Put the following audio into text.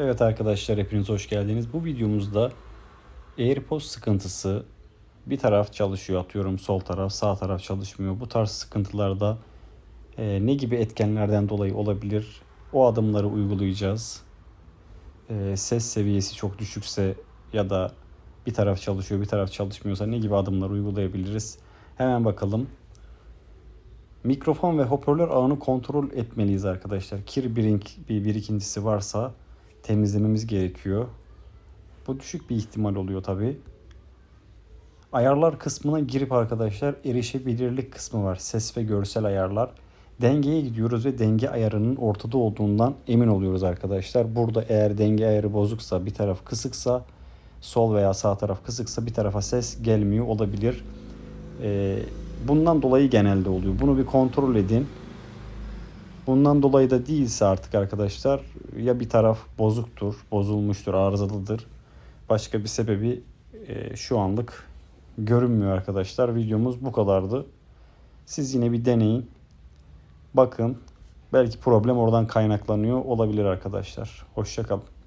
Evet arkadaşlar hepiniz hoş geldiniz. Bu videomuzda AirPods sıkıntısı bir taraf çalışıyor atıyorum sol taraf sağ taraf çalışmıyor. Bu tarz sıkıntılarda e, ne gibi etkenlerden dolayı olabilir? O adımları uygulayacağız. E, ses seviyesi çok düşükse ya da bir taraf çalışıyor bir taraf çalışmıyorsa ne gibi adımlar uygulayabiliriz? Hemen bakalım. Mikrofon ve hoparlör ağını kontrol etmeliyiz arkadaşlar. Kir birink, bir birikintisi varsa temizlememiz gerekiyor. Bu düşük bir ihtimal oluyor tabi. Ayarlar kısmına girip arkadaşlar erişebilirlik kısmı var. Ses ve görsel ayarlar. Dengeye gidiyoruz ve denge ayarının ortada olduğundan emin oluyoruz arkadaşlar. Burada eğer denge ayarı bozuksa bir taraf kısıksa sol veya sağ taraf kısıksa bir tarafa ses gelmiyor olabilir. Ee, bundan dolayı genelde oluyor. Bunu bir kontrol edin. Bundan dolayı da değilse artık arkadaşlar ya bir taraf bozuktur, bozulmuştur, arızalıdır. Başka bir sebebi e, şu anlık görünmüyor arkadaşlar. Videomuz bu kadardı. Siz yine bir deneyin. Bakın belki problem oradan kaynaklanıyor olabilir arkadaşlar. Hoşçakalın.